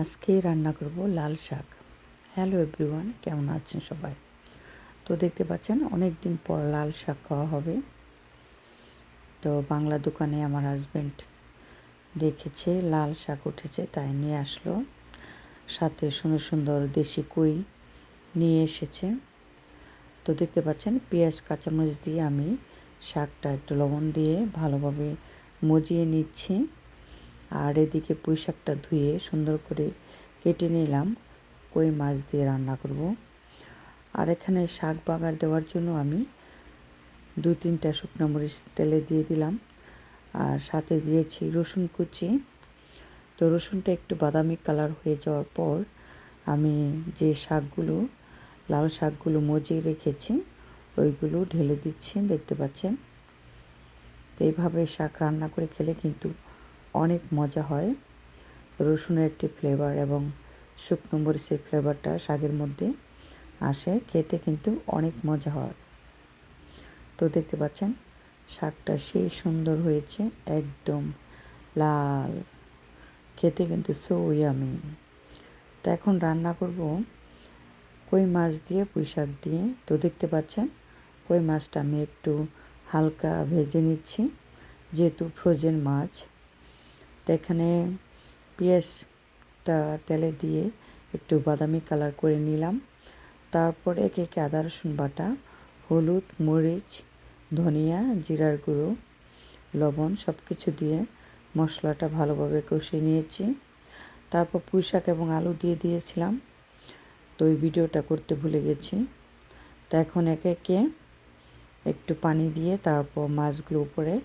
আজকে রান্না করব লাল শাক। হ্যালো এভরিওয়ান কেমন আছেন সবাই? তো দেখতে পাচ্ছেন অনেক দিন পর লাল শাক খাওয়া হবে। তো বাংলা দোকানে আমার হাজব্যান্ড দেখেছে, লাল শাক উঠেছে, তাই নিয়ে আসলো। সাথে সুন্দর সুন্দর দেশি কই নিয়ে এসেছে। তো দেখতে পাচ্ছেন, পেঁয়াজ, কাঁচামরিচ দিয়ে আমি শাকটা একটু লবণ দিয়ে ভালোভাবে মজিয়ে নিচ্ছি। আর এদিকে পুঁই শাকটা ধুয়ে সুন্দর করে কেটে নিলাম, কই মাছ দিয়ে রান্না করব। আর এখানে শাক বাগার দেওয়ার জন্য আমি দু তিনটা শুকনো মরিচ তেলে দিয়ে দিলাম। আর সাথে দিয়েছি রসুন কুচি। তো রসুনটা একটু বাদামি কালার হয়ে যাওয়ার পর আমি যে শাকগুলো, লাল শাকগুলো মজিয়ে রেখেছি, ওইগুলো ঢেলে দিচ্ছি, দেখতে পাচ্ছেন? তো এইভাবে শাক রান্না করে খেলে কিন্তু অনেক মজা হয়। রসুনের একটি ফ্লেভার এবং শুকনো মরিচের ফ্লেভারটা শাকের মধ্যে আসে। খেতে কিন্তু অনেক মজা হয়। তো দেখতে পাচ্ছেন, শাকটা সেই সুন্দর হয়েছে, একদম লাল। খেতে কিন্তু সো ইয়ামি তো এখন রান্না করব কই মাছ দিয়ে, পুঁই শাক দিয়ে। তো দেখতে পাচ্ছেন, কই মাছটা আমি একটু হালকা ভেজে নিচ্ছি। যেহেতু ফ্রোজেন মাছ এখানে পেঁয়াজটা তেলে দিয়ে একটু বাদামি কালার করে নিলাম। তারপরে একে একে আদা, রসুন বাটা, হলুদ, মরিচ, ধনিয়া, জিরার গুঁড়ো, লবণ সব কিছু দিয়ে মশলাটা ভালোভাবে কষিয়ে নিয়েছি। তারপর পুঁই শাক এবং আলু দিয়ে দিয়েছিলাম। তো ওই ভিডিওটা করতে ভুলে গেছি। তো এখন একে একে একটু পানি দিয়ে তারপর মাছগুলো উপরে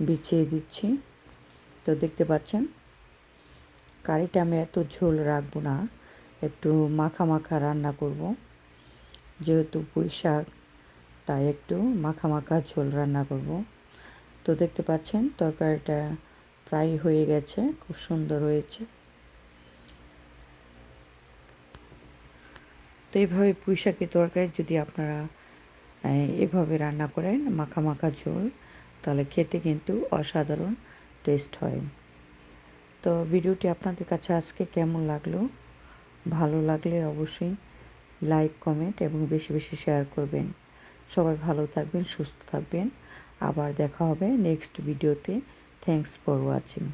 বিছিয়ে দিচ্ছি। তো দেখতে পাচ্ছেন, কারিটা আমি এত ঝোল রাখব না, একটু মাখা মাখা রান্না করব। যেহেতু পুঁই শাক, তাই একটু মাখা মাখা ঝোল রান্না করব। তো দেখতে পাচ্ছেন, তরকারিটা প্রায় হয়ে গেছে, খুব সুন্দর হয়েছে। তো এইভাবে পুঁই শাকের তরকারি যদি আপনারা এভাবে রান্না করেন মাখা মাখা ঝোল, তাহলে খেতে কিন্তু অসাধারণ। টেস্ট হয়। তো ভিডিওটি আপনাদের কাছে আজকে কেমন লাগল? ভালো লাগলে অবশ্যই লাইক, কমেন্ট এবং বেশি বেশি শেয়ার করবেন। সবাই ভালো থাকবেন, সুস্থ থাকবেন। আবার দেখা হবে নেক্সট ভিডিওতে। Thanks for watching.